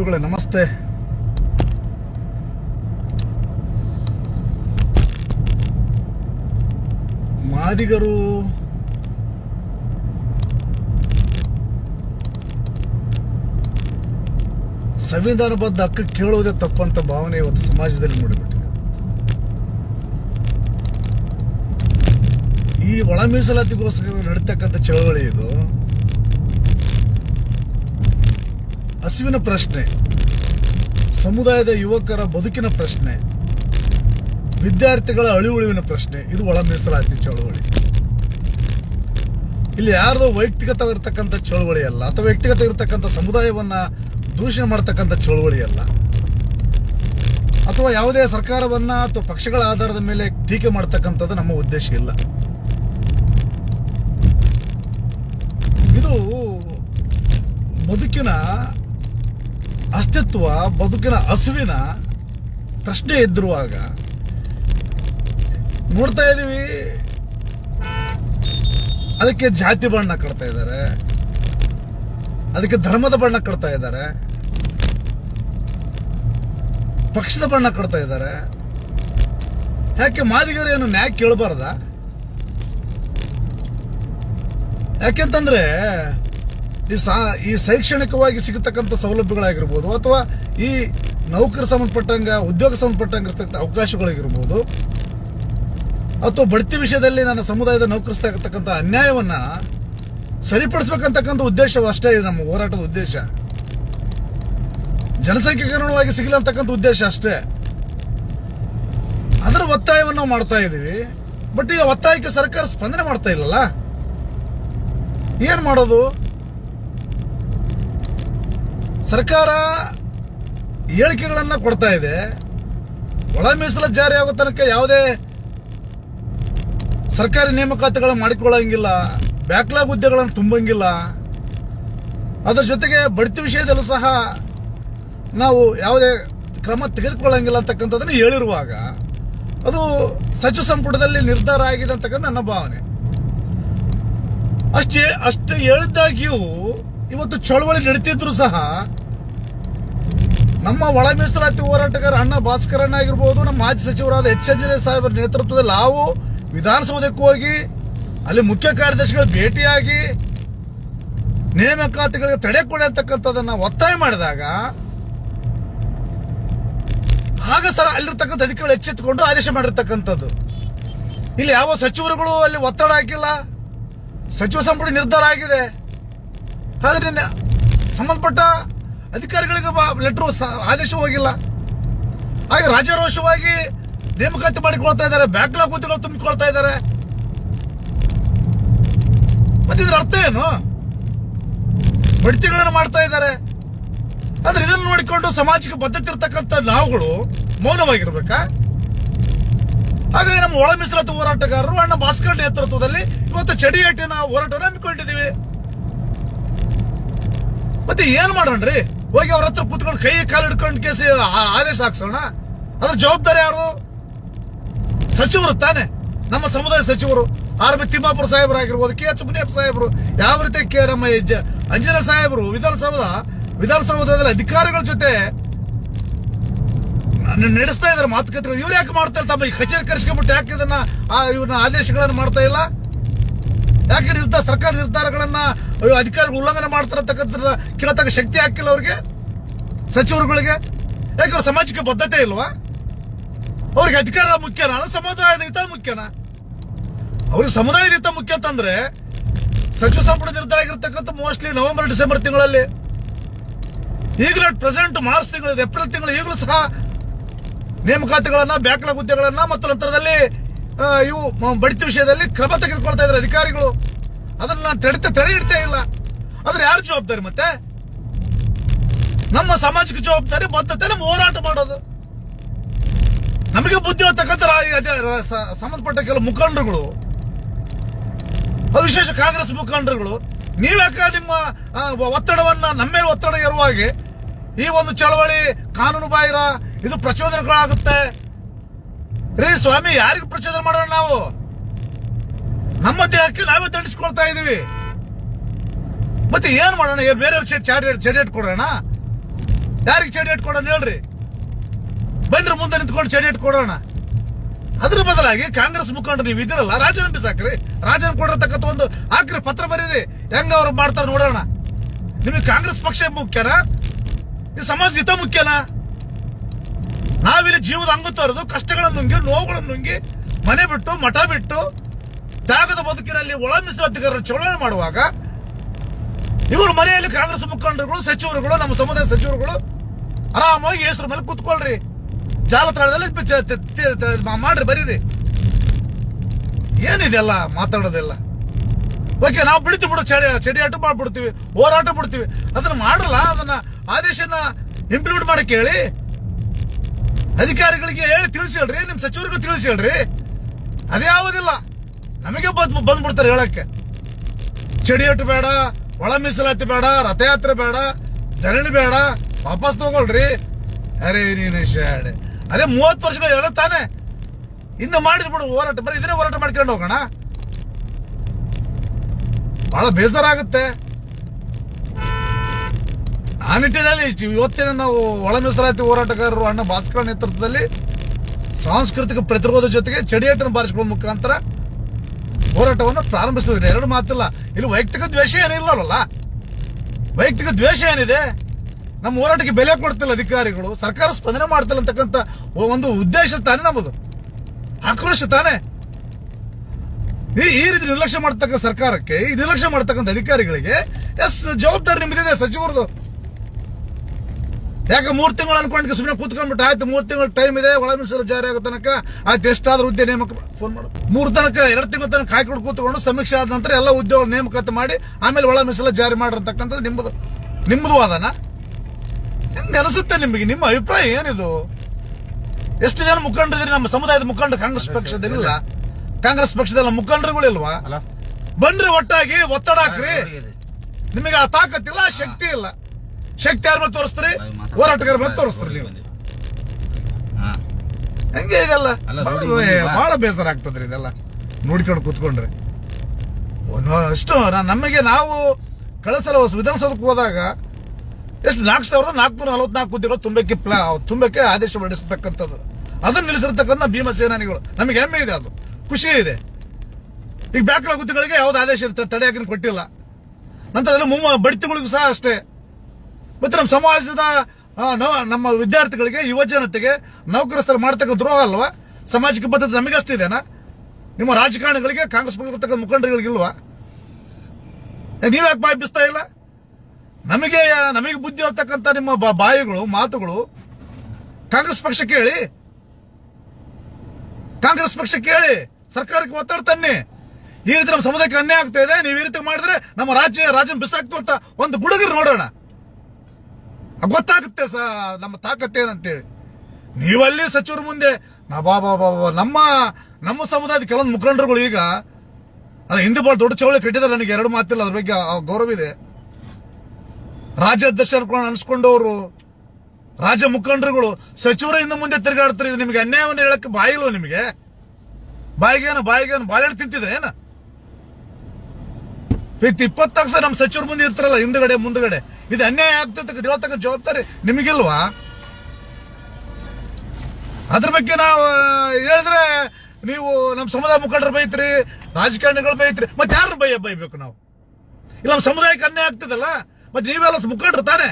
ಬಂಧುಗಳೇ, ನಮಸ್ತೆ. ಮಾದಿಗರು ಸಂವಿಧಾನಬದ್ಧ ಹಕ್ಕು ಕೇಳುವುದೇ ತಪ್ಪಂತ ಭಾವನೆ ಇವತ್ತು ಸಮಾಜದಲ್ಲಿ ಮೂಡಿಬಿಟ್ಟಿದೆ. ಈ ಒಳ ಮೀಸಲಾತಿಗೋಸ್ಕರ ನಡೀತಕ್ಕಂಥ ಚಳವಳಿ ಇದು. ಹಸಿವಿನ ಪ್ರಶ್ನೆ, ಸಮುದಾಯದ ಯುವಕರ ಬದುಕಿನ ಪ್ರಶ್ನೆ, ವಿದ್ಯಾರ್ಥಿಗಳ ಅಳಿವುಳಿವಿನ ಪ್ರಶ್ನೆ, ಇದು ಒಳ ಮೀಸಲಾತಿ ಚಳುವಳಿ. ಇಲ್ಲಿ ಯಾರದೋ ವೈಯಕ್ತಿಕತವಾಗಿರ್ತಕ್ಕಂಥ ಚಳುವಳಿ ಚಳವಳಿ ಅಲ್ಲ, ಅಥವಾ ವ್ಯಕ್ತಿಗತ ಇರತಕ್ಕಂಥ ಸಮುದಾಯವನ್ನ ದೂಷಣೆ ಮಾಡತಕ್ಕಂಥ ಚಳುವಳಿ ಅಲ್ಲ. ಅಥವಾ ಯಾವುದೇ ಸರ್ಕಾರವನ್ನ ಅಥವಾ ಪಕ್ಷಗಳ ಆಧಾರದ ಮೇಲೆ ಟೀಕೆ ಮಾಡತಕ್ಕಂಥದ್ದು ನಮ್ಮ ಉದ್ದೇಶ ಇಲ್ಲ. ಇದು ಬದುಕಿನ ಅಸ್ತಿತ್ವ, ಬದುಕಿನ ಹಸುವಿನ ಪ್ರಶ್ನೆ ಎದ್ದಿರುವಾಗ ನೋಡ್ತಾ ಇದೀವಿ. ಅದಕ್ಕೆ ಜಾತಿ ಬಣ್ಣ ಕಟ್ತಾ ಇದ್ದಾರೆ. ಅದಕ್ಕೆ ಧರ್ಮದ ಬಣ್ಣ ಕಟ್ತಾ ಇದ್ದಾರೆ. ಪಕ್ಷದ ಬಣ್ಣ ಕಟ್ತಾ ಇದ್ದಾರೆ. ಯಾಕೆ ಮಾದಿಗರು ಏನು ನ್ಯಾಯ ಕೇಳಬಾರ್ದ? ಯಾಕೆಂತಂದ್ರೆ ಈ ಸಾ, ಈ ಶೈಕ್ಷಣಿಕವಾಗಿ ಸಿಗತಕ್ಕಂಥ ಸೌಲಭ್ಯಗಳಾಗಿರ್ಬೋದು, ಅಥವಾ ಈ ನೌಕರ ಸಂಬಂಧಪಟ್ಟಂಗ, ಉದ್ಯೋಗ ಸಂಬಂಧಪಟ್ಟಂಗ ಅವಕಾಶಗಳಾಗಿರ್ಬೋದು, ಅಥವಾ ಬಡ್ತಿ ವಿಷಯದಲ್ಲಿ ನನ್ನ ಸಮುದಾಯದ ನೌಕರಿಸ್ತಕ್ಕಂಥ ಅನ್ಯಾಯವನ್ನ ಸರಿಪಡಿಸಬೇಕಂತಕ್ಕಂಥ ಉದ್ದೇಶವು ಅಷ್ಟೇ ಇದೆ ನಮ್ಮ ಹೋರಾಟದ ಉದ್ದೇಶ. ಜನಸಂಖ್ಯಾಕರಣವಾಗಿ ಸಿಗಲಿ ಅಂತಕ್ಕಂಥ ಉದ್ದೇಶ ಅಷ್ಟೇ. ಅದರ ಒತ್ತಾಯವನ್ನು ಮಾಡ್ತಾ ಇದ್ದೀವಿ. ಬಟ್ ಈಗ ಒತ್ತಾಯಕ್ಕೆ ಸರ್ಕಾರ ಸ್ಪಂದನೆ ಮಾಡ್ತಾ ಇಲ್ಲಲ್ಲ? ಏನ್ ಮಾಡೋದು? ಸರ್ಕಾರ ಹೇಳಿಕೆಗಳನ್ನ ಕೊಡ್ತಾ ಇದೆ. ಒಳ ಮೀಸಲು ಜಾರಿ ಆಗೋ ತನಕ ಯಾವುದೇ ಸರ್ಕಾರಿ ನೇಮಕಾತಿಗಳನ್ನ ಮಾಡಿಕೊಳ್ಳಂಗಿಲ್ಲ. ಬ್ಯಾಕ್ಲಾಗ್ ಹುದ್ದೆಗಳನ್ನು ತುಂಬಂಗಿಲ್ಲ. ಅದರ ಜೊತೆಗೆ ಬಡ್ತಿ ವಿಷಯದಲ್ಲೂ ಸಹ ನಾವು ಯಾವುದೇ ಕ್ರಮ ತೆಗೆದುಕೊಳ್ಳಂಗಿಲ್ಲ ಅಂತಕ್ಕಂಥದ್ದನ್ನು ಹೇಳಿರುವಾಗ ಅದು ಸಚಿವ ಸಂಪುಟದಲ್ಲಿ ನಿರ್ಧಾರ ಆಗಿದೆ ಅಂತಕ್ಕಂಥ ನನ್ನ ಭಾವನೆ. ಅಷ್ಟೇ, ಅಷ್ಟು ಹೇಳಿದ್ದಾಗಿಯೂ ಇವತ್ತು ಚಳವಳಿ ನಡೀತಿದ್ರು ಸಹ ನಮ್ಮ ಒಳ ಮೀಸಲಾತಿ ಹೋರಾಟಗಾರ ಅಣ್ಣ ಭಾಸ್ಕರಣ್ಣ ಆಗಿರ್ಬೋದು, ನಮ್ಮ ಮಾಜಿ ಸಚಿವರಾದ ಎಚ್ ಅಂಜನೇ ಸಾಹೇಬರ ನೇತೃತ್ವದಲ್ಲಿ ನಾವು ವಿಧಾನಸೌಧಕ್ಕೆ ಹೋಗಿ, ಅಲ್ಲಿ ಮುಖ್ಯ ಕಾರ್ಯದರ್ಶಿಗಳು ಭೇಟಿಯಾಗಿ ನೇಮಕಾತಿಗಳಿಗೆ ತಡೆ ಕೊಡತಕ್ಕಂಥದನ್ನ ಒತ್ತಾಯ ಮಾಡಿದಾಗ, ಆಗ ಸರ ಅಲ್ಲಿರ್ತಕ್ಕಂಥ ಅಧಿಕಾರಿಗಳು ಎಚ್ಚೆತ್ತುಕೊಂಡು ಆದೇಶ ಮಾಡಿರ್ತಕ್ಕಂಥದ್ದು. ಇಲ್ಲಿ ಯಾವ ಸಚಿವರುಗಳು ಅಲ್ಲಿ ಒತ್ತಡ ಹಾಕಿಲ್ಲ. ಸಚಿವ ಸಂಪುಟ ನಿರ್ಧಾರ ಆಗಿದೆ. ಆದ್ರೆ ಸಂಬಂಧಪಟ್ಟ ಅಧಿಕಾರಿಗಳಿಗೆ ಲೆಟರ್ ಆದೇಶ ಹೋಗಿಲ್ಲ. ಹಾಗೆ ರಾಜಾರೋಷವಾಗಿ ನೇಮಕಾತಿ ಮಾಡಿಕೊಳ್ತಾ ಇದ್ದಾರೆ. ಬ್ಯಾಕ್ಲಾಗ್ ಹುದ್ದೆಗಳು ತುಂಬಿಕೊಳ್ತಾ ಇದ್ದಾರೆ. ಮತ್ತೆ ಇದ್ರ ಅರ್ಥ ಏನು? ಬಡ್ತಿಗಳನ್ನು ಮಾಡ್ತಾ ಇದ್ದಾರೆ. ಆದ್ರೆ ಇದನ್ನು ನೋಡಿಕೊಂಡು ಸಮಾಜಕ್ಕೆ ಬದ್ಧತೆ ಇರ್ತಕ್ಕಂಥ ನಾವುಗಳು ಮೌನವಾಗಿರ್ಬೇಕಾ? ಹಾಗಾಗಿ ನಮ್ಮ ಒಳ ಮೀಸಲಾತಿ ಹೋರಾಟಗಾರರು ಅಣ್ಣ ಭಾಸ್ಕರ್ ನೇತೃತ್ವದಲ್ಲಿ ಇವತ್ತು ಚಡಿಯಾಟಿನ ಹೋರಾಟವನ್ನು ಹಮ್ಮಿಕೊಂಡಿದ್ದೀವಿ. ಮತ್ತೆ ಏನ್ ಮಾಡೋಣ್ರಿ? ಹೋಗಿ ಅವ್ರ ಹತ್ರ ಕುತ್ಕೊಂಡು ಕೈ ಕಾಲು ಹಿಡ್ಕೊಂಡು ಕೇಸಿ ಆದೇಶ ಹಾಕ್ಸೋಣ. ಅದ್ರ ಜವಾಬ್ದಾರಿ ಯಾರು? ಸಚಿವರು ತಾನೆ. ನಮ್ಮ ಸಮುದಾಯ ಸಚಿವರು. ಆರ್ ಬಿ ತಿಮ್ಮಾಪುರ ಸಾಹೇಬರು ಆಗಿರ್ಬೋದು ಕೆ ಎಚ್ ಮುನಿಯಪ್ಪ ಸಾಹೇಬರು, ಯಾವ ರೀತಿ ಕೆ ನಮ್ಮ ಅಂಜನಾ ಸಾಹೇಬರು, ವಿಧಾನಸೌಧ, ವಿಧಾನಸೌಧದಲ್ಲಿ ಅಧಿಕಾರಿಗಳ ಜೊತೆ ನಡೆಸ್ತಾ ಇದಾರೆ ಮಾತುಕತೆ ಇವ್ರು ಯಾಕೆ ಮಾಡ್ತಾರೆ ತಮ್ಮ ಕಚೇರಿ ಕರೆಸ್ಕೊಂಡ್ಬಿಟ್ಟು ಯಾಕೆ ಇದನ್ನ ಇವ್ರನ್ನ ಆದೇಶಗಳನ್ನು ಮಾಡ್ತಾ ಇಲ್ಲ? ಯಾಕೆ ನಿರ್ಧಾರ ಸರ್ಕಾರ ನಿರ್ಧಾರಗಳನ್ನ ಅಧಿಕಾರಿಗಳು ಉಲ್ಲಂಘನೆ ಮಾಡ್ತಾರತಕ್ಕಂಥ ಕೇಳತಕ್ಕ ಶಕ್ತಿ ಹಾಕಿಲ್ಲ ಅವ್ರಿಗೆ, ಸಚಿವರುಗಳಿಗೆ. ಯಾಕೆ ಅವ್ರ ಸಮಾಜಕ್ಕೆ ಬದ್ಧತೆ ಇಲ್ವಾ? ಅವ್ರಿಗೆ ಅಧಿಕಾರ ಮುಖ್ಯನ ಸಮುದಾಯದ ಹಿತ ಮುಖ್ಯನಾ? ಅವ್ರಿಗೆ ಸಮುದಾಯದ ಹಿತ ಮುಖ್ಯ ಅಂತಂದ್ರೆ, ಸಚಿವ ಸಂಪುಟ ನಿರ್ಧಾರ ಆಗಿರ್ತಕ್ಕಂಥ ಮೋಸ್ಟ್ಲಿ ನವೆಂಬರ್, ಡಿಸೆಂಬರ್ ತಿಂಗಳಲ್ಲಿ. ಈಗಲೂ ಪ್ರೆಸೆಂಟ್ ಮಾರ್ಚ್ ತಿಂಗಳು, ಏಪ್ರಿಲ್ ತಿಂಗಳು ಈಗಲೂ ಸಹ ನೇಮಕಾತಿಗಳನ್ನ, ಬ್ಯಾಕ್ಲಾಗ್ ಹುದ್ದೆಗಳನ್ನ ಮತ್ತು ನಂತರದಲ್ಲಿ ಇವು ಬಡಿತ ವಿಷಯದಲ್ಲಿ ಕ್ರಮ ತೆಗೆದುಕೊಳ್ತಾ ಇದ್ದಾರೆ ಅಧಿಕಾರಿಗಳು. ಅದನ್ನ ನಾನು ತಡೆತ ತಡೆ ಇಡ್ತಾ ಇಲ್ಲ. ಆದ್ರೆ ಯಾರು ಜವಾಬ್ದಾರಿ ಮತ್ತೆ? ನಮ್ಮ ಸಾಮಾಜಿಕ ಜವಾಬ್ದಾರಿ ಬದ್ಧತೆ ಹೋರಾಟ ಮಾಡೋದು. ನಮಗೆ ಬುದ್ಧಿ ಅದೇ ಸಂಬಂಧಪಟ್ಟ ಕೆಲವು ಮುಖಂಡರುಗಳು ವಿಶೇಷ ಕಾಂಗ್ರೆಸ್ ಮುಖಂಡರುಗಳು ನೀವ್ಯಾಕ ನಿಮ್ಮ ಒತ್ತಡವನ್ನ ನಮ್ಮ ಒತ್ತಡ ಇರುವ ಹಾಗೆ ಈ ಒಂದು ಚಳವಳಿ ಕಾನೂನು ಬಾಹಿರ, ಇದು ಪ್ರಚೋದನೆಗಳಾಗುತ್ತೆ. ರೀ ಸ್ವಾಮಿ, ಯಾರಿಗೂ ಪ್ರಚೋದನೆ ಮಾಡೋಣ ನಾವು? ನಮ್ಮ ದೇಹಕ್ಕೆ ನಾವೇ ದಂಡಿಸ್ಕೊಳ್ತಾ ಇದೀವಿ. ಮತ್ತೆ ಏನ್ ಮಾಡೋಣ? ಏನ್ ಬೇರೆ ಚಡಿಯಟ್ ಕೊಡೋಣ? ಯಾರಿಗೆ ಚಡಿ ಕೊಡೋಣ ಹೇಳ್ರಿ. ಬಂದ್ರೆ ಮುಂದೆ ನಿಂತ್ಕೊಂಡು ಚಡಿ ಕೊಡೋಣ. ಅದ್ರ ಬದಲಾಗಿ ಕಾಂಗ್ರೆಸ್ ಮುಖಂಡ ನೀವು ಇದಿರಲ್ಲ ರಾಜೀನಾಮೆ ಸಾಕ್ರಿ ರಾಜೀನಾಮೆ ಕೊಡಿರತಕ್ಕಂಥ ಒಂದು ಹಾಕ್ರಿ ಪತ್ರ ಬರೀರಿ. ಹೆಂಗ ಅವ್ರು ಮಾಡ್ತಾರ ನೋಡೋಣ. ನಿಮಗೆ ಕಾಂಗ್ರೆಸ್ ಪಕ್ಷ ಮುಖ್ಯನಾ? ಈ ಸಮಾಜ ಹಿತ ಮುಖ್ಯನಾ? ನಾವಿಲ್ಲಿ ಜೀವದ ಅಂಗ ತೊರೆದು ಕಷ್ಟಗಳನ್ನು ನುಂಗಿ, ನೋವುಗಳನ್ನು ನುಂಗಿ, ಮನೆ ಬಿಟ್ಟು, ಮಠ ಬಿಟ್ಟು, ತ್ಯಾಗದ ಬದುಕಿನಲ್ಲಿ ಒಳ ಮೀಸಲಾತಿಗಾರರ ಚಳವಳಿ ಮಾಡುವಾಗ ಇವರು ಮನೆಯಲ್ಲಿ ಕಾಂಗ್ರೆಸ್ ಮುಖಂಡರುಗಳು, ಸಚಿವರುಗಳು, ನಮ್ಮ ಸಮುದಾಯ ಸಚಿವರುಗಳು ಆರಾಮಾಗಿ ಹೆಸರು ಮೇಲೆ ಕೂತ್ಕೊಳ್ರಿ. ಜಾಲತಾಣದಲ್ಲಿ ಮಾಡ್ರಿ, ಬರೀರಿ. ಏನಿದೆಲ್ಲ ಮಾತಾಡೋದೆಲ್ಲ? ಓಕೆ, ನಾವು ಬಿಡ್ತು ಬಿಡು, ಚಡಿ ಚಡಿಯಾಟ ಮಾಡ್ಬಿಡ್ತೀವಿ, ಹೋರಾಟ ಬಿಡ್ತೀವಿ. ಅದನ್ನ ಮಾಡಲ್ಲ, ಅದನ್ನ ಆದೇಶನ ಇಂಪ್ಲಿಮೆಂಟ್ ಮಾಡಕ್ಕೆ ಹೇಳಿ ಅಧಿಕಾರಿಗಳಿಗೆ ಹೇಳಿ ತಿಳಿಸಿ ಹೇಳ್ರಿ ನಿಮ್ ಸಚಿವರಿಗೂ ತಿಳಿಸಿ ಹೇಳ್ರಿ ಅದ್ಯಾವುದಿಲ್ಲ ನಮಗೆ ಬಂದ್ ಬಂದ್ಬಿಡ್ತಾರೆ ಹೇಳಕ್ಕೆ. ಚಡಿಯಟ್ಟು ಬೇಡ, ಒಳ ಮೀಸಲಾತಿ ಬೇಡ, ರಥಯಾತ್ರೆ ಬೇಡ, ಧರಣಿ ಬೇಡ, ವಾಪಸ್ ತಗೊಳ್ರಿ. ಅರೆ ನೀನು ಶಾಡೆ ಅದೇ ಮೂವತ್ತು ವರ್ಷಗಳು ಹೇಳ ತಾನೆ. ಇನ್ನು ಮಾಡಿದ್ ಬಿಡು, ಹೋರಾಟ, ಬರೀ ಇದನ್ನೇ ಹೋರಾಟ ಮಾಡ್ಕೊಂಡು ಹೋಗೋಣ. ಬಹಳ ಬೇಜಾರಾಗುತ್ತೆ. ಆ ನಿಟ್ಟಿನಲ್ಲಿ ಇವತ್ತಿನ ನಾವು ಒಳ ಮೀಸಲಾತಿ ಹೋರಾಟಗಾರರು ಅಣ್ಣ ಭಾಸ್ಕರ ನೇತೃತ್ವದಲ್ಲಿ ಸಾಂಸ್ಕೃತಿಕ ಪ್ರತಿರೋಧ ಜೊತೆಗೆ ಚಡಿಯಟ್ಟನ್ನು ಬಾರಿಸಿಕೊಳ್ಳುವ ಮುಖಾಂತರ ಹೋರಾಟವನ್ನು ಪ್ರಾರಂಭಿಸಿದ್ರೆ. ಎರಡು ಮಾತಿಲ್ಲ. ಇಲ್ಲಿ ವೈಯಕ್ತಿಕ ದ್ವೇಷ ಏನಿಲ್ಲವಲ್ಲ? ವೈಯಕ್ತಿಕ ದ್ವೇಷ ಏನಿದೆ? ನಮ್ಮ ಹೋರಾಟಕ್ಕೆ ಬೆಲೆ ಕೊಡ್ತಿಲ್ಲ ಅಧಿಕಾರಿಗಳು. ಸರ್ಕಾರ ಸ್ಪಂದನೆ ಮಾಡ್ತಿಲ್ಲ ಅಂತಕ್ಕಂಥ ಒಂದು ಉದ್ದೇಶ ತಾನೇ ನಮ್ಮದು. ಆಕ್ರೋಶ ತಾನೇ. ಈ ರೀತಿ ನಿರ್ಲಕ್ಷ್ಯ ಮಾಡ್ತಕ್ಕ ಸರ್ಕಾರಕ್ಕೆ, ಈ ನಿರ್ಲಕ್ಷ್ಯ ಮಾಡ್ತಕ್ಕಂಥ ಅಧಿಕಾರಿಗಳಿಗೆ ಎಸ್ ಜವಾಬ್ದಾರಿ ನಿಮ್ಮದಿದೆ ಸಚಿವರದು. ಯಾಕೆ ಮೂರು ತಿಂಗಳು ಅನ್ಕೊಂಡ್ಗೆ ಸುಮ್ಮನೆ ಕೂತ್ಕೊಂಡ್ಬಿಟ್ಟು ಆಯ್ತು ಮೂರು ತಿಂಗಳು ಟೈಮ್ ಇದೆ ಒಳ ಮೀಸಲು ಜಾರಿ ಆಗೋ ತನಕ. ಆಯ್ತು ಎಷ್ಟಾದ್ರೂ ಹುದ್ದೆ ನೇಮಕ ಫೋನ್ ಮಾಡು. ಮೂರು ತನಕ ಎರಡು ತಿಂಗಳ ತನಕ ಹಾಕಿಕೊಂಡು ಕೂತ್ಕೊಂಡು ಸಮೀಕ್ಷೆ ಆದ ನಂತರ ಎಲ್ಲ ಉದ್ಯೋಗ ನೇಮಕಾತಿ ಮಾಡಿ ಆಮೇಲೆ ಒಳ ಮೀಸಲು ಜಾರಿ ಮಾಡಿರ್ತಕ್ಕಂಥದ್ದು ನಿಮ್ಮದು. ನಿಮ್ಮದು ವಾದನ ಹೆಂಗ ಅನಿಸುತ್ತೆ ನಿಮಗೆ? ನಿಮ್ಮ ಅಭಿಪ್ರಾಯ ಏನಿದು? ಎಷ್ಟು ಜನ ಮುಖಂಡರಿದ್ರೆ ನಮ್ಮ ಸಮುದಾಯದ ಮುಖಂಡ ಕಾಂಗ್ರೆಸ್ ಪಕ್ಷದಲ್ಲಿಲ್ಲ. ಕಾಂಗ್ರೆಸ್ ಪಕ್ಷದಲ್ಲ ಮುಖಂಡರುಗಳಿಲ್ವಾ ಅಲ್ಲ ಬನ್ರಿ ಒಟ್ಟಾಗಿ ಒತ್ತಡ ಹಾಕ್ರಿ. ನಿಮಗೆ ಆ ತಾಕತ್ತಿಲ್ಲ ಶಕ್ತಿ ಇಲ್ಲ. ಶಕ್ತಿ ಯಾರ ಮತ್ತೆ ತೋರಿಸ್ತೀರಿ? ಹೋರಾಟಗಾರ ಮತ್ತೆ ತೋರಿಸ್ತೀರಿ ನೀವು. ಹೆಂಗೆ ಇದೆಲ್ಲ? ಬಹಳ ಬೇಸರ ಆಗ್ತದ್ರಿ ಇದೆಲ್ಲ. ನೋಡ್ಕೊಂಡು ಕೂತ್ಕೊಂಡ್ರೆ. ಅಷ್ಟು ನಮಗೆ ನಾವು ಕಳಸಲ ವಿಧಾನಸೌಧಕ್ಕೆ ಹೋದಾಗ ಎಷ್ಟು ನಾಲ್ಕು ಸಾವಿರದ ನಾಲ್ಕುನೂರ ನಲವತ್ನಾಲ್ಕು ಹುದ್ದೆಗಳು ತುಂಬಕ್ಕೆ ಪ್ಲಾ ತುಂಬಕ್ಕೆ ಆದೇಶ ಹೊರಡಿಸತಕ್ಕಂಥದ್ದು. ಅದನ್ನ ನಿಲ್ಲಿಸಿರ್ತಕ್ಕಂಥ ಭೀಮಸೇನಾನಿಗಳು ನಮಗೆ ಹೆಮ್ಮೆ ಇದೆ ಅದು. ಖುಷಿ ಇದೆ. ಈಗ ಬ್ಯಾಕ್ಲಾಗ್ ಹುದ್ದೆಗಳಿಗೆ ಯಾವ್ದು ಆದೇಶ ಇರ್ತದೆ ತಡೆಯಾಗಿ ಹಾಕಿ ಕೊಟ್ಟಿಲ್ಲ. ನಂತರ ಮುಮ್ಮ ಬಡ್ತಿಗಳಿಗೂ ಸಹ ಅಷ್ಟೇ. ಮತ್ತೆ ನಮ್ಮ ಸಮಾಜದ ನಮ್ಮ ವಿದ್ಯಾರ್ಥಿಗಳಿಗೆ, ಯುವ ಜನತೆಗೆ ನೌಕರಸ್ಥರು ಮಾಡ್ತಕ್ಕ ದ್ರೋಹ ಅಲ್ವಾ? ಸಮಾಜಕ್ಕೆ ಬದ್ಧತೆ ನಮಗಷ್ಟಿದೆನಾ ನಿಮ್ಮ ರಾಜಕಾರಣಿಗಳಿಗೆ, ಕಾಂಗ್ರೆಸ್ ಪಕ್ಷ ಮುಖಂಡರುಗಳಿಗಿಲ್ವಾ ನೀವ್ಯಾಕೆ ಬಾಯಿ ಬಿಸ್ತಾ ಇಲ್ಲ? ನಮಗೆ ನಮಗೆ ಬುದ್ಧಿ ಹೇಳ್ತಕ್ಕಂಥ ನಿಮ್ಮ ಬಾಯಿಗಳು, ಮಾತುಗಳು, ಕಾಂಗ್ರೆಸ್ ಪಕ್ಷ ಕೇಳಿ. ಕಾಂಗ್ರೆಸ್ ಪಕ್ಷ ಕೇಳಿ. ಸರ್ಕಾರಕ್ಕೆ ಒತ್ತಡ ತನ್ನಿ. ಈ ರೀತಿ ನಮ್ಮ ಸಮುದಾಯಕ್ಕೆ ಅನ್ಯಾಯ ಆಗ್ತಾ ಇದೆ. ನೀವು ಈ ರೀತಿ ಮಾಡಿದ್ರೆ ನಮ್ಮ ರಾಜ್ಯ ರಾಜ್ಯ ಬಿಸಾಕ್ತು ಅಂತ ಒಂದು ಗುಡುಗರು ನೋಡೋಣ. ಗೊತ್ತಾಗುತ್ತೆ ಸ, ನಮ್ಮ ತಾಕತ್ತೇನಂತೇಳಿ ನೀವಲ್ಲಿ ಸಚಿವರ ಮುಂದೆ, ನಾ ಬಾ ಬಾ ಬಾ. ನಮ್ಮ ನಮ್ಮ ಸಮುದಾಯದ ಕೆಲವೊಂದು ಮುಖಂಡರುಗಳು ಈಗ, ಅಲ್ಲ, ಹಿಂದೆ ಬಹಳ ದೊಡ್ಡ ಚವಳಿ ಕಟ್ಟಿದ್ದಾರೆ, ನನಗೆ ಎರಡು ಮಾತಿಲ್ಲ, ಅದ್ರ ಬಗ್ಗೆ ಗೌರವ ಇದೆ. ರಾಜ್ಯಾಧ್ಯಕ್ಷ ಅನ್ಕೊಂಡು ಅನ್ಸ್ಕೊಂಡವರು, ರಾಜ್ಯ ಮುಖಂಡರುಗಳು, ಸಚಿವರ ಹಿಂದೆ ಮುಂದೆ ತಿರುಗಾಡ್ತಾರೆ, ಇದು ನಿಮಗೆ ಅನ್ಯಾಯವನ್ನು ಹೇಳಕ್ಕೆ ಬಾಯಿಲ್ವ ನಿಮಗೆ? ಬಾಯಿಗೇನು ಬಾಯಿಗೇನು, ಬಾಳೆಹಣ್ಣು ತಿಂತಿದ್ರೆ, ಏನ? ಇಪ್ಪತ್ತಾರು ಸಾವಿರ ನಮ್ಮ ಸಚಿವರು ಮುಂದೆ ಇರ್ತಾರಲ್ಲ, ಹಿಂದ್ಗಡೆ, ಮುಂದ್ಗಡೆ. ಇದು ಅನ್ಯಾಯ ಆಗ್ತದೆ ಹೇಳ್ತಕ್ಕ ಜವಾಬ್ದಾರಿ ನಿಮಗಿಲ್ವಾ? ಅದ್ರ ಬಗ್ಗೆ ನಾವು ಹೇಳಿದ್ರೆ ನೀವು ನಮ್ಮ ಸಮುದಾಯ ಮುಖಂಡರು ಬೈತ್ರಿ, ರಾಜಕಾರಣಿಗಳು ಬೈತ್ರಿ, ಮತ್ತೆ ಯಾರು ಬೈ, ಬೈಬೇಕು ನಾವು? ಇಲ್ಲ, ನಮ್ಮ ಸಮುದಾಯಕ್ಕೆ ಅನ್ಯಾಯ ಆಗ್ತದಲ್ಲ? ಮತ್ತೆ ನೀವೆಲ್ಲ ಮುಖಂಡರು ತಾನೆ?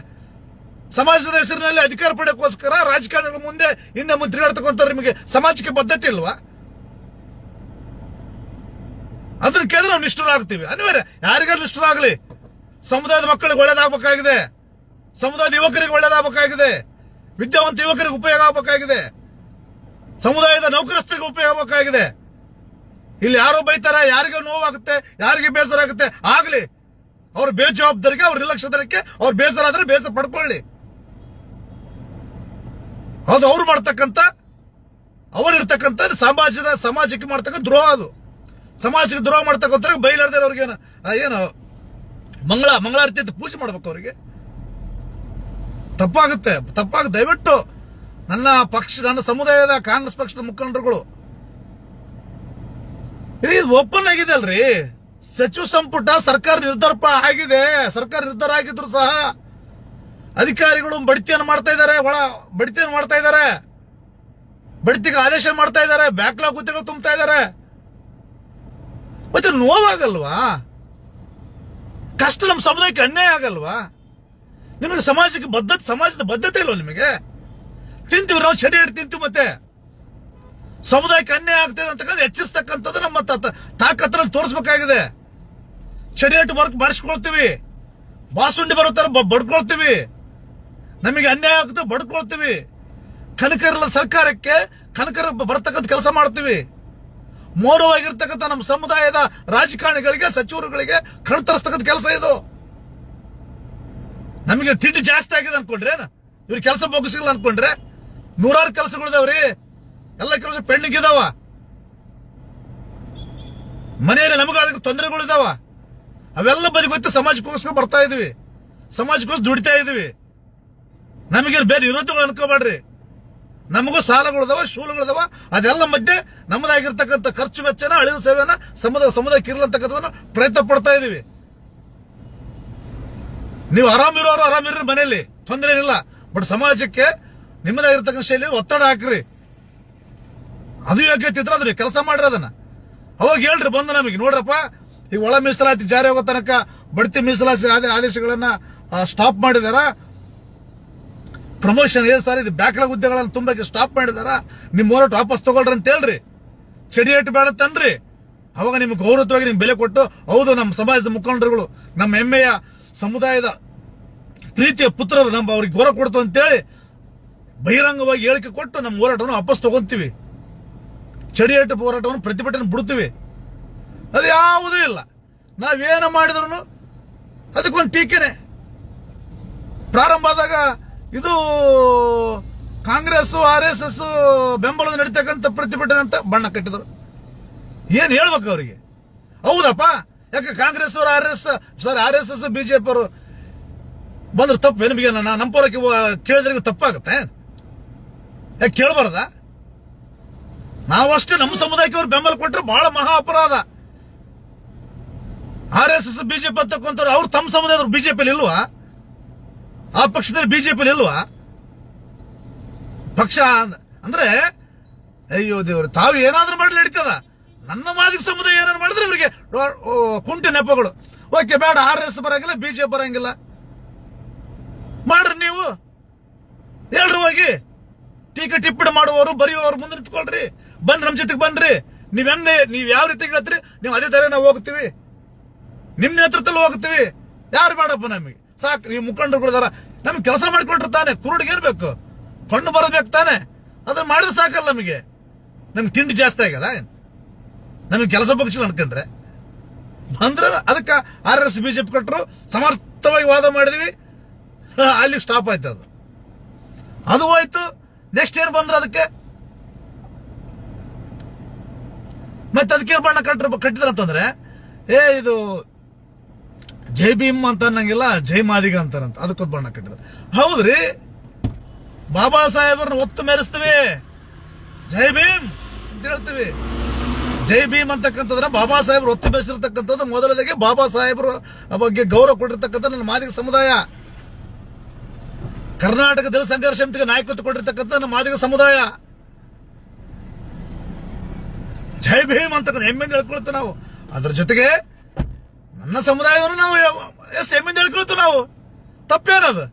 ಸಮಾಜದ ಹೆಸರಿನಲ್ಲಿ ಅಧಿಕಾರ ಪಡೆಯಕ್ಕೋಸ್ಕರ ರಾಜಕಾರಣಿಗಳ ಮುಂದೆ ಹಿಂದೆ ಮುಂದೆ ತಿರುಗಾಡ್ತಕ್ಕಂಥ ನಿಮಗೆ ಸಮಾಜಕ್ಕೆ ಬದ್ಧತೆ ಇಲ್ವಾ? ಅದನ್ನ ಕೇಳಿದ್ರೆ ನಾವು ನಿಷ್ಠರಾಗ್ತೀವಿ. ಅನಿವಾರ್ಯ. ಯಾರಿಗಾರು ನಿಷ್ಠರಾಗಲಿ. ಸಮುದಾಯದ ಮಕ್ಕಳಿಗೆ ಒಳ್ಳೇದಾಗಬೇಕಾಗಿದೆ ಸಮುದಾಯದ ಯುವಕರಿಗೆ ಒಳ್ಳೇದಾಗಬೇಕಾಗಿದೆ ವಿದ್ಯಾವಂತ ಯುವಕರಿಗೆ ಉಪಯೋಗ ಆಗಬೇಕಾಗಿದೆ. ಸಮುದಾಯದ ನೌಕರಸ್ಥರಿಗೆ ಉಪಯೋಗ ಆಗಬೇಕಾಗಿದೆ. ಇಲ್ಲಿ ಯಾರೋ ಬೈತಾರ, ಯಾರಿಗೆ ನೋವಾಗುತ್ತೆ, ಯಾರಿಗೆ ಬೇಸರ ಆಗುತ್ತೆ ಆಗ್ಲಿ. ಅವ್ರ ಬೇಜವಾಬ್ದಾರಿಗೆ, ಅವ್ರ ನಿರ್ಲಕ್ಷ್ಯದಕ್ಕೆ ಅವ್ರ ಬೇಸರ ಆದ್ರೆ ಬೇಸರ ಪಡ್ಕೊಳ್ಳಿ. ಅದು ಅವ್ರು ಮಾಡ್ತಕ್ಕಂಥ, ಅವರಿರ್ತಕ್ಕಂಥ ಸಮಾಜದ ಸಮಾಜಕ್ಕೆ ಮಾಡ್ತಕ್ಕಂಥ ದ್ರೋಹ ಅದು. ಸಮಾಜಕ್ಕೆ ದ್ರೋಹ ಮಾಡ್ತಕ್ಕಂಥ ಬೈಲಾರ್ದೆ ಅವ್ರಿಗೆ ಏನು ಏನು? ಮಂಗಳ ಮಂಗಳಾರತಿ ಅಂತ ಪೂಜೆ ಮಾಡ್ಬೇಕು ಅವರಿಗೆ. ತಪ್ಪಾಗುತ್ತೆ. ತಪ್ಪಾಗ ದಯವಿಟ್ಟು ನನ್ನ ಪಕ್ಷ ನನ್ನ ಸಮುದಾಯದ ಕಾಂಗ್ರೆಸ್ ಪಕ್ಷದ ಮುಖಂಡರುಗಳು. ಇದು ಓಪನ್ ಆಗಿದೆ ಅಲ್ರಿ. ಸಚಿವ ಸಂಪುಟ ಸರ್ಕಾರ ನಿರ್ಧಾರ ಆಗಿದೆ. ಸರ್ಕಾರ ನಿರ್ಧಾರ ಆಗಿದ್ರು ಸಹ ಅಧಿಕಾರಿಗಳು ಬಡ್ತಿಯನ್ನು ಮಾಡ್ತಾ ಇದಾರೆ ಒಳ ಬಡ್ತಿಯನ್ನು ಮಾಡ್ತಾ ಇದ್ದಾರೆ. ಬಡ್ತಿಗೆ ಆದೇಶ ಮಾಡ್ತಾ ಇದ್ದಾರೆ. ಬ್ಯಾಕ್ಲಾಗ್ ಹುದ್ದೆಗಳು ತುಂಬ್ತಾ ಇದ್ದಾರೆ. ಮತ್ತೆ ನೋವಾಗಲ್ವಾ? ಕಷ್ಟ ನಮ್ಮ ಸಮುದಾಯಕ್ಕೆ ಅನ್ಯಾಯ ಆಗಲ್ವಾ? ನಿಮಗೆ ಸಮಾಜಕ್ಕೆ ಬದ್ಧತೆ, ಸಮಾಜದ ಬದ್ಧತೆ ಇಲ್ವಾ ನಿಮಗೆ? ತಿಂತೀವಿ ನಾವು ಚಡಿ ಹಿಡಿದು ತಿಂತೀವಿ ಮತ್ತೆ. ಸಮುದಾಯಕ್ಕೆ ಅನ್ಯಾಯ ಆಗ್ತದೆ ಅಂತಕ್ಕಂಥ ಹೆಚ್ಚಿಸ್ತಕ್ಕಂಥದ್ದು ನಮ್ಮ ತ- ತಾಕತ್ತರಲ್ಲಿ ತೋರಿಸ್ಬೇಕಾಗಿದೆ. ಚಡಿ ಹಿಟ್ಟು ವರ್ಕ್ ಮಾಡಿಸ್ಕೊಳ್ತೀವಿ. ಬಾಸುಂಡಿ ಬರೋ ತರ ಬಡ್ಕೊಳ್ತೀವಿ. ನಮಗೆ ಅನ್ಯಾಯ ಆಗ್ತದೆ ಬಡ್ಕೊಳ್ತೀವಿ. ಕನಕರಲ್ಲ ಸರ್ಕಾರಕ್ಕೆ ಕನಕರ ಬರ್ತಕ್ಕಂಥ ಕೆಲಸ ಮಾಡ್ತೀವಿ. ಮೋಡವಾಗಿರ್ತಕ್ಕಂಥ ನಮ್ಮ ಸಮುದಾಯದ ರಾಜಕಾರಣಿಗಳಿಗೆ, ಸಚಿವರುಗಳಿಗೆ ಕಣ್ತರಿಸ್ತಕ್ಕಂಥ ಕೆಲಸ ಇದು. ನಮಗೆ ತಿಂಡಿ ಜಾಸ್ತಿ ಆಗಿದೆ ಅನ್ಕೊಂಡ್ರೆ ಇವ್ರ ಕೆಲಸ ಮುಗಿಸಿಲ್ಲ ಅನ್ಕೊಂಡ್ರೆ ನೂರಾರು ಕೆಲಸಗಳಿದಾವ್ರಿ ಎಲ್ಲ ಕೆಲಸ ಪೆಂಡಿಂಗ್ ಇದಾವ. ಮನೆಯಲ್ಲಿ ನಮಗಾದ ತೊಂದರೆಗಳಿದಾವ ಅವೆಲ್ಲ ಬದಿಗೊತ್ತಿ ಸಮಾಜಕ್ಕೋಸ್ಕರ ಬರ್ತಾ ಇದೀವಿ. ಸಮಾಜಕ್ಕೋಸ್ಕರ ದುಡಿತಾ ಇದೀವಿ. ನಮಗೆ ಬೇರೆ ವಿರೋಧಗಳು ಅನ್ಕೋಬೇಡ್ರಿ. ನಮಗೂ ಸಾಲಗಳಿದಾವ ಶೂಲಗಳಿದಾವ ಅದೆಲ್ಲ ಮಧ್ಯೆ ನಮ್ಮದಾಗಿರ್ತಕ್ಕಂಥ ಖರ್ಚು ವೆಚ್ಚನ, ಅಳಿವು ಸೇವೆನ ಸಮುದಾಯ ಸಮುದಾಯಕ್ಕೆ ಇರ್ಲಂತಕ್ಕಂಥದನ್ನ ಪ್ರಯತ್ನ ಪಡ್ತಾ ಇದೀವಿ. ನೀವು ಆರಾಮಿರೋರು ಆರಾಮಿರ್ರಿ ಮನೆಯಲ್ಲಿ, ತೊಂದರೆ ಏನಿಲ್ಲ. ಬಟ್ ಸಮಾಜಕ್ಕೆ ನಿಮ್ಮದಾಗಿರ್ತಕ್ಕಂಥ ಶೈಲಿ ಒತ್ತಡ ಹಾಕ್ರಿ. ಅದು ಯೋಗ್ಯತೆ ಇದ್ರೆ ಅದ್ರಿ ಕೆಲಸ ಮಾಡ್ರಿ ಅದನ್ನ. ಅವಾಗ ಹೇಳ್ರಿ ಬಂದು ನಮಗೆ, ನೋಡ್ರಪ್ಪ ಈಗ ಒಳ ಮೀಸಲಾತಿ ಜಾರಿ ಆಗೋ ತನಕ ಬಡ್ತಿ ಮೀಸಲಾತಿ ಆದ- ಆದೇಶಗಳನ್ನ ಸ್ಟಾಪ್ ಮಾಡಿದಾರ. ಪ್ರಮೋಷನ್ ಏನ್ ಸರ್? ಇದು ಬ್ಯಾಕ್ಲಾಗ್ ಹುದ್ದೆಗಳನ್ನ ತುಂಬಕ್ಕೆ ಸ್ಟಾಪ್ ಮಾಡಿದಾರ? ನಿಮ್ ಹೋರಾಟ ವಾಪಸ್ ತಗೊಳ್ರಿ ಅಂತ ಹೇಳ್ರಿ. ಚಡಿ ಏಟು ಬೇಡತ್ತನ್ರಿ. ತನ್ರಿ ಅವಾಗ ನಿಮ್ಗೆ ಗೌರವವಾಗಿ ನಿಮ್ಗೆ ಬೆಲೆ ಕೊಟ್ಟು, ಹೌದು, ನಮ್ಮ ಸಮಾಜದ ಮುಖಂಡರುಗಳು, ನಮ್ಮ ಹೆಮ್ಮೆಯ ಸಮುದಾಯದ ಪ್ರೀತಿಯ ಪುತ್ರರು ನಮ್ಮ ಅವ್ರಿಗೆ ಗೌರವ ಕೊಡ್ತು ಅಂತೇಳಿ ಬಹಿರಂಗವಾಗಿ ಹೇಳಿಕೆ ಕೊಟ್ಟು ನಮ್ಮ ಹೋರಾಟವನ್ನು ವಾಪಸ್ ತಗೊಂತೀವಿ. ಚಡಿಯಟ್ಟು ಹೋರಾಟವನ್ನು ಪ್ರತಿಭಟನೆ ಬಿಡ್ತೀವಿ. ಅದು ಯಾವುದೂ ಇಲ್ಲ. ನಾವೇನು ಮಾಡಿದ್ರು ಅದಕ್ಕೊಂದು ಟೀಕೆನೆ. ಪ್ರಾರಂಭ ಆದಾಗ ಇದು ಕಾಂಗ್ರೆಸ್ ಆರ್ ಎಸ್ ಎಸ್ ಬೆಂಬಲದ ನಡೀತಕ್ಕಂಥ ಪ್ರತಿಭಟನೆ ಅಂತ ಬಣ್ಣ ಕಟ್ಟಿದ್ರು. ಏನ್ ಹೇಳ್ಬೇಕು ಅವರಿಗೆ? ಹೌದಪ್ಪ? ಯಾಕೆ ಕಾಂಗ್ರೆಸ್ ಅವರು R S, sir, R S S BJP ಅವರು ಬಂದ್ರೆ ತಪ್ಪು? ನಿಮಗೆ ನಮ್ಮ ಪರಕ್ಕೆ ಕೇಳಿದ್ರೆ ತಪ್ಪಾಗುತ್ತೆ ಯಾಕೆ ಕೇಳಬಾರ್ದ? ನಾವಷ್ಟೇ ನಮ್ಮ ಸಮುದಾಯಕ್ಕೆ ಅವ್ರು ಬೆಂಬಲ ಕೊಟ್ಟರೆ ಬಹಳ ಮಹಾ ಅಪರಾಧ. ಆರ್ ಎಸ್ ಎಸ್ ಬಿಜೆಪಿ ಅಂತಕ್ಕಂಥವ್ರು ಅವ್ರು ತಮ್ಮ ಸಮುದಾಯದವ್ರು ಬಿಜೆಪಿಲಿ ಇಲ್ವಾ? ಆ ಪಕ್ಷದಲ್ಲಿ ಬಿಜೆಪಿಲಿ ಇಲ್ವಾ? ಪಕ್ಷ ಅಂದ್- ಅಂದ್ರೆ, ಅಯ್ಯೋ ದೇವ್ರು, ತಾವು ಏನಾದ್ರೂ ಮಾಡ್ಲಿ ನಡೀತದ ನನ್ನ ಮಾದಿಗ ಸಮುದಾಯ ಏನಾದ್ರು ಮಾಡಿದ್ರೆ ಇವರಿಗೆ ಕುಂಟೆ ನೆಪಗಳು. ಓಕೆ, ಬೇಡ, ಆರ್ ಎಸ್ ಬರಂಗಿಲ್ಲ, ಬಿಜೆಪಿ ಬರಂಗಿಲ್ಲ. ಮಾಡ್ರಿ ನೀವು. ಹೇಳ್ರಿ ಹೋಗಿ. ಟೀಕೆ ಟಿಪ್ಪಣಿ ಮಾಡುವವರು, ಬರೆಯುವವರು ಮುಂದೆ ನಿಂತ್ಕೊಳ್ರಿ. ಬನ್ರಿ, ನಮ್ ಜೊತೆಗೆ ಬನ್ರಿ. ನೀವ್ ಹೆಂಗೆ, ನೀವ್ ಯಾವ ರೀತಿ ಹೇಳ್ತೀರಿ? ನೀವು ಅದೇ ತರ ನಾವು ಹೋಗ್ತೀವಿ. ನಿಮ್ ನೇತೃತ್ವದಲ್ಲಿ ಹೋಗ್ತೀವಿ. ಯಾರು ಬೇಡಪ್ಪ ನಮಗೆ? ಸಾಕು ಮುಖಂಡರು ಮುಖಂಡರುಗಳಿದಾರ ನಮ್ಗೆ ಕೆಲಸ ಮಾಡಿಕೊಂಡಿರ್ತಾನೆ, ಕುರುಡಿಗೆ ಇರ್ಬೇಕು. ಕಣ್ಣು ಬರಬೇಕು ತಾನೆ. ಅದನ್ನ ಮಾಡಿದ್ರೆ ಸಾಕಲ್ಲ ನಮಗೆ. ನಮ್ಗೆ ತಿಂಡಿ ಜಾಸ್ತಿ ಆಗ್ಯದ ನಮಗೆ ಕೆಲಸ ಬಗ್ಸಿಲ್ಲ ಅನ್ಕೊಂಡ್ರೆ. ಬಂದ್ರೆ ಅದಕ್ಕೆ ಆರ್ ಎಸ್ ಬಿಜೆಪಿ ಕೊಟ್ಟರು ಸಮರ್ಥವಾಗಿ ವಾದ ಮಾಡಿದ್ವಿ. ಅಲ್ಲಿ ಸ್ಟಾಪ್ ಆಯ್ತು ಅದು. ಅದು ಹೋಯ್ತು ನೆಕ್ಸ್ಟ್ ಏನ್ ಬಂದ್ರೆ ಅದಕ್ಕೆ? ಮತ್ತೆ ಅದಕ್ಕೆ ಬಣ್ಣ ಕಟ್ರ ಕಟ್ಟಿದ್ರ ಅಂತಂದ್ರೆ ಏ, ಇದು ಜೈ ಭೀಮ್ ಅಂತ ಅನ್ನಂಗಿಲ್ಲ, ಜೈ ಮಾದಿಗ ಅಂತಾರಂತ. ಅದಕ್ಕೊಂದು ಬಣ್ಣ ಕಟ್ಟಿದ್ರು. ಹೌದ್ರಿ? ಬಾಬಾ ಸಾಹೇಬ್ರನ್ನ ಒತ್ತು ಮೆರೆಸ್ತೀವಿ. ಜೈ ಭೀಮ್ ಅಂತ ಹೇಳ್ತೀವಿ. ಜೈ ಭೀಮ್ ಅಂತಕ್ಕಂಥದ್ರ ಬಾಬಾ ಸಾಹೇಬ್ರು ಒತ್ತು ಮೆರೆಸಿರ್ತಕ್ಕಂಥದ್ದು ಮೊದಲದಾಗಿ ಬಾಬಾ ಸಾಹೇಬ್ರು ಬಗ್ಗೆ ಗೌರವ ಕೊಟ್ಟಿರ್ತಕ್ಕಂಥ ನನ್ನ ಮಾದಿಗ ಸಮುದಾಯ. ಕರ್ನಾಟಕ ದಳ ಸಂಘರ್ಷ ಸಮಿತಿಗೆ ನಾಯಕತ್ವ ಕೊಟ್ಟಿರ್ತಕ್ಕಂಥ ನಮ್ಮ ಮಾದಿಗ ಸಮುದಾಯ. ಜೈ ಭೀಮ್ ಅಂತಕ್ಕಂಥ ಹೆಮ್ಮೆ ಹೇಳ್ಕೊಳ್ತೇವೆ ನಾವು. ಅದ್ರ ಜೊತೆಗೆ ನನ್ನ ಸಮುದಾಯವನ್ನು ನಾವು ಎಸ್ ಹೇಳ್ಕೊಳ್ತು ನಾವು? ತಪ್ಪೇನದು?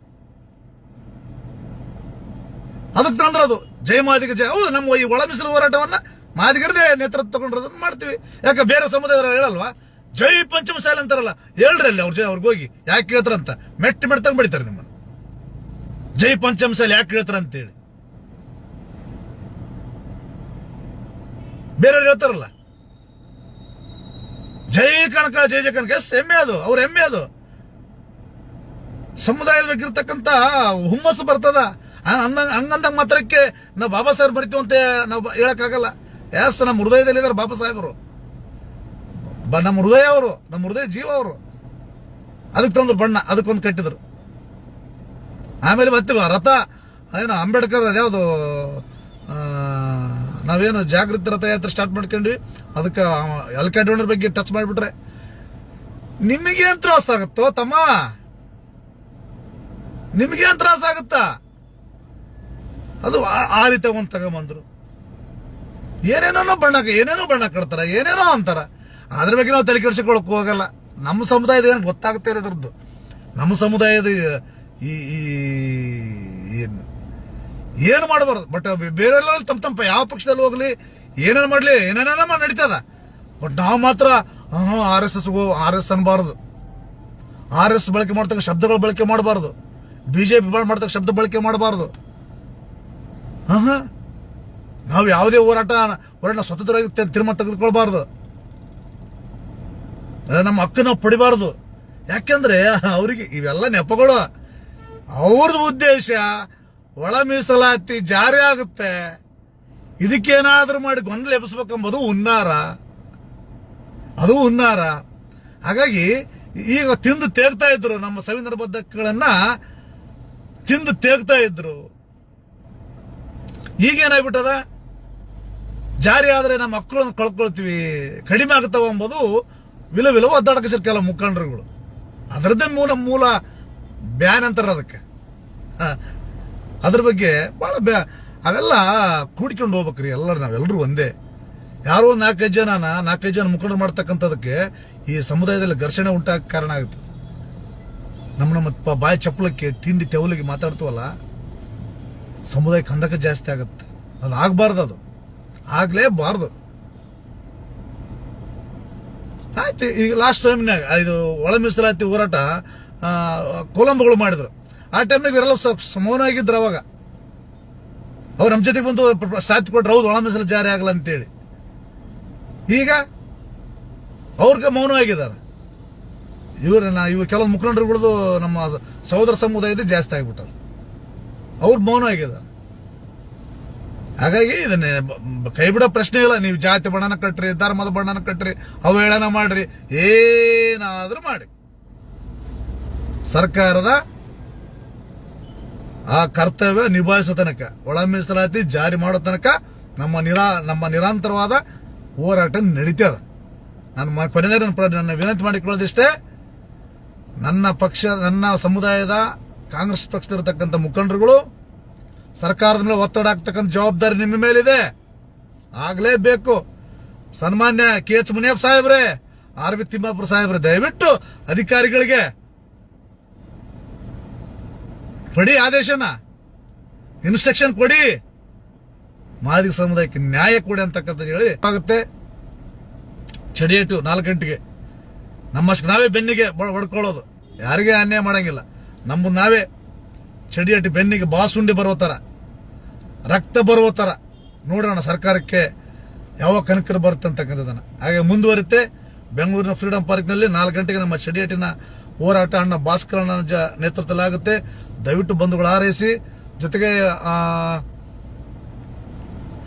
ಅದಕ್ಕೆ ತಂದ್ರೆ ಅದು ಜೈ ಮಾದಿಗ ಜಯ ಹೌದು, ನಮ್ಮ ಈ ಒಳ ಮೀಸಲು ಹೋರಾಟವನ್ನ ಮಾದಿಗರೇ ನೇತೃತ್ವ ತಗೊಂಡಿರೋದನ್ನ ಮಾಡ್ತೀವಿ. ಯಾಕೆ ಬೇರೆ ಸಮುದಾಯದವರು ಹೇಳಲ್ವಾ? ಜೈ ಪಂಚಮಶಾಲೆ ಅಂತಾರಲ್ಲ ಹೇಳ್ರಿ ಅಲ್ಲಿ ಅವ್ರ ಜೈ ಅವ್ರಿಗೆ ಹೋಗಿ. ಯಾಕೆ ಕೇಳ್ತಾರಂತ ಮೆಟ್ಟಿ ಮೆಟ್ಟ ಬಿಡ್ತಾರೆ ನಿಮ್ಮನ್ನು. ಜೈ ಪಂಚಮಶಾಲೆ ಯಾಕೆ ಹೇಳ್ತಾರ ಅಂತೇಳಿ ಬೇರೆಯವ್ರು ಹೇಳ್ತಾರಲ್ಲ? ಜೈ ಕನಕ, ಜೈ ಜಯ ಕನಕ. ಎಸ್, ಹೆಮ್ಮೆ ಅದು, ಅವ್ರ ಹೆಮ್ಮೆ ಅದು. ಸಮುದಾಯದ ಬಗ್ಗೆ ಇರ್ತಕ್ಕಂತ ಹುಮ್ಮಸ್ಸು ಬರ್ತದ ಹಂಗಂದ ಮಾತ್ರಕ್ಕೆ ನಾವು ಬಾಬಾ ಸಾಹೇಬ್ ಬರಿತೀವಿ ಅಂತ ನಾವು ಹೇಳಕ್ಕಾಗಲ್ಲ. ಎಸ್, ನಮ್ಮ ಹೃದಯದಲ್ಲಿದ್ದಾರೆ ಬಾಬಾ ಸಾಹೇಬರು ಬ- ನಮ್ಮ ಹೃದಯ ಅವರು, ನಮ್ಮ ಹೃದಯ ಜೀವ ಅವರು. ಅದಕ್ಕೆ ತಂದ್ರು ಬಣ್ಣ, ಅದಕ್ಕೊಂದು ಕಟ್ಟಿದ್ರು. ಆಮೇಲೆ ಮತ್ತೆ ರಥ, ಏನು ಅಂಬೇಡ್ಕರ್ ಅದ್ಯಾವುದು ನಾವೇನು ಜಾಗೃತಿ ರಥಯಾತ್ರೆ ಸ್ಟಾರ್ಟ್ ಮಾಡ್ಕೊಂಡ್ವಿ? ಅದಕ್ಕೆ ಎಲ್ ಡೋನರ್ ಬಗ್ಗೆ ಟಚ್ ಮಾಡಿಬಿಟ್ರೆ. ನಿಮಗೇನು ತ್ರಾಸ ಆಗುತ್ತೋ ತಮ್ಮ? ನಿಮಗೇನು ತ್ರಾಸ ಆಗುತ್ತಾ? ಅದು ಆ- ರೀತಿ ಒಂದು ತಗೊಂಬಂದ್ರು. ಏನೇನೋ ಬಣ್ಣ ಏನೇನೋ ಬಣ್ಣ ಕಟ್ತಾರ, ಏನೇನೋ ಅಂತಾರ. ಅದ್ರ ಬಗ್ಗೆ ನಾವು ತಲೆ ಕೆಡಿಸಿಕೊಳಕ್ ಹೋಗಲ್ಲ. ನಮ್ಮ ಸಮುದಾಯದ ಏನು ಗೊತ್ತಾಗುತ್ತೆ ಇರೋದ್ರದ್ದು ನಮ್ಮ ಸಮುದಾಯದ ಈ, ಈ- ಏನ್- ಮಾಡಬಾರ್ದು? ಬಟ್ ಬೇರೆಲ್ಲ ತಮ್ಮ ತಮ್ಮ ಯಾವ ಪಕ್ಷದಲ್ಲಿ ಹೋಗ್ಲಿ, ಏನೇನು ಮಾಡ್ಲಿ ಏನೇನ ನಡೀತದ. ಬಟ್ ನಾವು ಮಾತ್ರ R S S R S ಅನ್ಬಾರ್ದು. R S ಬಳಕೆ ಮಾಡ್ತಕ್ಕ ಶಬ್ದಗಳು ಬಳಕೆ ಮಾಡಬಾರ್ದು. ಬಿಜೆಪಿ ಮಾಡ್ತಕ್ಕ ಶಬ್ದ ಬಳಕೆ ಮಾಡಬಾರ್ದು. ಹಾಂ ನಾವು ಯಾವುದೇ ಹೋರಾಟ ಹೋರಾಟ ಸ್ವತಂತ್ರವಾಗಿ ತೀರ್ಮಾನ ತೆಗೆದುಕೊಳ್ಬಾರ್ದು. ನಮ್ಮ ಹಕ್ಕು ನಾವು ಪಡಿಬಾರ್ದು. ಯಾಕೆಂದ್ರೆ, ಅವರಿಗೆ ಇವೆಲ್ಲ ನೆಪಗಳು. ಅವ್ರದ್ದು ಉದ್ದೇಶ ಒಳ ಮೀಸಲಾತಿ ಜಾರಿ ಆಗುತ್ತೆ. ಇದಕ್ಕೇನಾದ್ರೂ ಮಾಡಿ ಗೊಂದಲ ಎಬ್ಸ್ಬೇಕೆಂಬುದು ಹುನ್ನಾರ. ಅದು ಹುನ್ನಾರ. ಹಾಗಾಗಿ ಈಗ ತಿಂದು ತೇಗ್ತಾ ಇದ್ರು ನಮ್ಮ ಸಂವಿಧಾನ ಬದ್ಧಗಳನ್ನ ತಿಂದು ತೇಗ್ತಾ ಇದ್ರು. ಈಗೇನಾಗ್ಬಿಟ್ಟದ? ಜಾರಿ ಆದ್ರೆ ನಮ್ಮ ಮಕ್ಕಳನ್ನು ಕಳ್ಕೊಳ್ತೀವಿ. ಕಡಿಮೆ ಆಗ್ತಾವ ಎಂಬುದು ವಿಲ ವಿಲ ಒದ್ದಾಡಕ ಕೆಲವು ಮುಖಂಡರುಗಳು. ಅದರದ್ದೇ ಮೂಲ ಮೂಲ ಬ್ಯಾನ್ ಅಂತಾರ ಅದಕ್ಕೆ. ಅದ್ರ ಬಗ್ಗೆ ಬಹಳ ಬೇ, ಅವೆಲ್ಲ ಕೂಡ್ಕೊಂಡು ಹೋಗ್ಬೇಕ್ರಿ ಎಲ್ಲರೂ ನಾವೆಲ್ಲರೂ ಒಂದೇ. ಯಾರೋ ನಾಲ್ಕೈದು ಜನ ನಾಲ್ಕೈದು ಜನ ಮುಖಂಡರು ಮಾಡ್ತಕ್ಕಂಥದಕ್ಕೆ ಈ ಸಮುದಾಯದಲ್ಲಿ ಘರ್ಷಣೆ ಉಂಟಾಗ ಕಾರಣ ಆಗುತ್ತೆ. ನಮ್ಮ ನಮ್ಮ ಬಾಯಿ ಚಪ್ಪಲಕ್ಕೆ, ತಿಂಡಿ ತೆವಲಿಗೆ ಮಾತಾಡ್ತೀವಲ್ಲ, ಸಮುದಾಯ ಕಂದಕ ಜಾಸ್ತಿ ಆಗುತ್ತೆ. ಅದು ಆಗಬಾರ್ದು ಅದು. ಆಗ್ಲೇಬಾರ್ದು. ಆಯ್ತು, ಈಗ ಲಾಸ್ಟ್ ಟೈಮ್ನಾಗ ಇದು ಒಳ ಮೀಸಲಾತಿ ಹೋರಾಟ ಕೊಲಂಬೋಗಳು ಮಾಡಿದ್ರು. ಆ ಟೈಮ್ನಾಗ ಇವರೆಲ್ಲ ಸ- ಮೌನ ಆಗಿದ್ರು ಅವಾಗ. ಅವ್ರು ನಮ್ಮ ಜೊತೆಗೆ ಬಂದು ಸಾಥ್ ಕೊಟ್ರು ಹೌದು, ಒಳ ಮೀಸಲು ಜಾರಿ ಆಗಲ್ಲ ಅಂತೇಳಿ. ಈಗ ಅವ್ರಿಗೆ ಆಗಿದಾರೆ ಇವರನ್ನ ಇವ್ರು ಕೆಲವು ಮುಖಂಡರುಗಳದು ನಮ್ಮ ಸಹೋದರ ಸಮುದಾಯದ ಜಾಸ್ತಿ ಆಗ್ಬಿಟ್ಟರು ಅವ್ರು ಮೌನ ಆಗಿದ್ದಾರೆ. ಹಾಗಾಗಿ ಇದನ್ನ ಕೈ ಬಿಡೋ ಪ್ರಶ್ನೆ ಇಲ್ಲ. ನೀವು ಜಾತಿ ಬಣ್ಣನ ಕಟ್ಟ್ರಿ ಧರ್ಮದ ಬಣ್ಣನ ಕಟ್ಟ್ರಿ ಅವಹೇಳನ ಮಾಡ್ರಿ, ಏನಾದ್ರೂ ಮಾಡಿ. ಸರ್ಕಾರದ ಆ ಕರ್ತವ್ಯ ನಿಭಾಯಿಸೋ ತನಕ ಒಳ ಮೀಸಲಾತಿ ಜಾರಿ ಮಾಡೋ ತನಕ ನಮ್ಮ ನಿರಾ, ನಮ್ಮ ನಿರಂತರವಾದ ಹೋರಾಟ ನಡೀತದ ನನ್ನ ಪ್ರ- ನನ್ನ ವಿನಂತಿ ಮಾಡಿಕೊಳ್ಳೋದಿಷ್ಟೇ, ನನ್ನ ಪಕ್ಷ, ನನ್ನ ಸಮುದಾಯದ ಕಾಂಗ್ರೆಸ್ ಪಕ್ಷದಲ್ಲಿರ್ತಕ್ಕಂಥ ಮುಖಂಡರುಗಳು ಸರ್ಕಾರದ ಮೇಲೆ ಒತ್ತಡ ಹಾಕ್ತಕ್ಕಂಥ ಜವಾಬ್ದಾರಿ ನಿಮ್ಮ ಮೇಲಿದೆ. ಆಗಲೇಬೇಕು. ಸನ್ಮಾನ್ಯ ಕೆ ಎಚ್ ಮುನಿಯಪ್ಪ ಸಾಹೇಬ್ರೆ, ಆರ್ ವಿ ತಿಮ್ಮಾಪುರ ಸಾಹೇಬ್ರೆ, ದಯವಿಟ್ಟು ಅಧಿಕಾರಿಗಳಿಗೆ ಕೊಡಿ ಆದೇಶನ. ಇನ್ಸ್ಟ್ರಕ್ಷನ್ ಕೊಡಿ. ಮಾದಿಗ ಸಮುದಾಯಕ್ಕೆ ನ್ಯಾಯ ಕೊಡಿ ಅಂತಕ್ಕಂಥ ಹೇಳಿ ಆಗುತ್ತೆ. ಚಡಿಯೇಟು ನಾಲ್ಕು ಗಂಟೆಗೆ. ನಮ್ಮಷ್ಟು ನಾವೇ ಬೆನ್ನಿಗೆ ಹೊಡ್ಕೊಳ್ಳೋದು. ಯಾರಿಗೆ ಅನ್ಯಾಯ ಮಾಡಂಗಿಲ್ಲ. ನಮ್ಮ ನಾವೇ ಚಡಿಯಟ್ಟು ಬೆನ್ನಿಗೆ ಬಾಸುಂಡಿ ಬರೋ ಥರ ರಕ್ತ ಬರುವ ಥರ ನೋಡೋಣ ಸರ್ಕಾರಕ್ಕೆ ಯಾವ ಕನಕರು ಬರುತ್ತೆ ಅಂತಕ್ಕಂಥದ್ದನ್ನು. ಹಾಗೆ ಮುಂದುವರಿತೆ ಬೆಂಗಳೂರಿನ ಫ್ರೀಡಂ ಪಾರ್ಕ್ನಲ್ಲಿ ನಾಲ್ಕು ಗಂಟೆಗೆ ನಮ್ಮ ಚಡಿಯಟ್ಟಿನ ಹೋರಾಟ ಅಣ್ಣ ಭಾಸ್ಕರಣ್ಣ ಜ ನೇತೃತ್ವದಲ್ಲಿ ಆಗುತ್ತೆ. ದಯವಿಟ್ಟು ಬಂಧುಗಳು ಹಾರೈಸಿ. ಜೊತೆಗೆ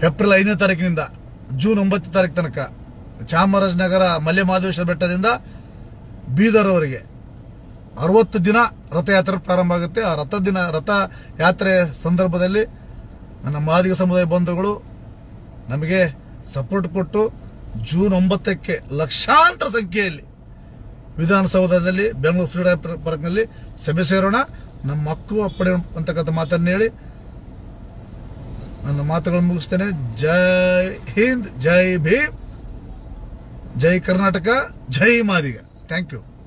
ಏಪ್ರಿಲ್ ಐದನೇ ತಾರೀಕಿನಿಂದ, ಜೂನ್ ಒಂಬತ್ತನೇ ತಾರೀಕು ತನಕ, ಚಾಮರಾಜನಗರ ಮಲ್ಯ ಮಹದೇಶ್ವರ ಬೆಟ್ಟದಿಂದ ಬೀದರ್ವರೆಗೆ ಅರವತ್ತು ದಿನ ರಥಯಾತ್ರೆ ಪ್ರಾರಂಭ ಆಗುತ್ತೆ. ಆ ರಥ ದಿನ, ರಥ ಯಾತ್ರೆ ಸಂದರ್ಭದಲ್ಲಿ ನನ್ನ ಮಾದಿಗ ಸಮುದಾಯ ಬಂಧುಗಳು ನಮಗೆ ಸಪೋರ್ಟ್ ಕೊಟ್ಟು ಜೂನ್ ಒಂಬತ್ತಕ್ಕೆ ಲಕ್ಷಾಂತರ ಸಂಖ್ಯೆಯಲ್ಲಿ ವಿಧಾನಸೌಧದಲ್ಲಿ ಬೆಂಗಳೂರು ಫ್ರೀಡಂ ಪಾರ್ಕ್ನಲ್ಲಿ ಸಭೆ ಸೇರೋಣ. ನಮ್ಮ ಹಕ್ಕು ಪಡೆ ಅಂತಕ್ಕಂಥ ಮಾತನ್ನು ಹೇಳಿ. ನನ್ನ ಮಾತುಗಳನ್ನು ಮುಗಿಸ್ತೇನೆ. ಜೈ ಹಿಂದ್, ಜೈ ಭೀಮ್. ಜೈ ಕರ್ನಾಟಕ, ಜೈ ಮಾದಿಗ. Thank you.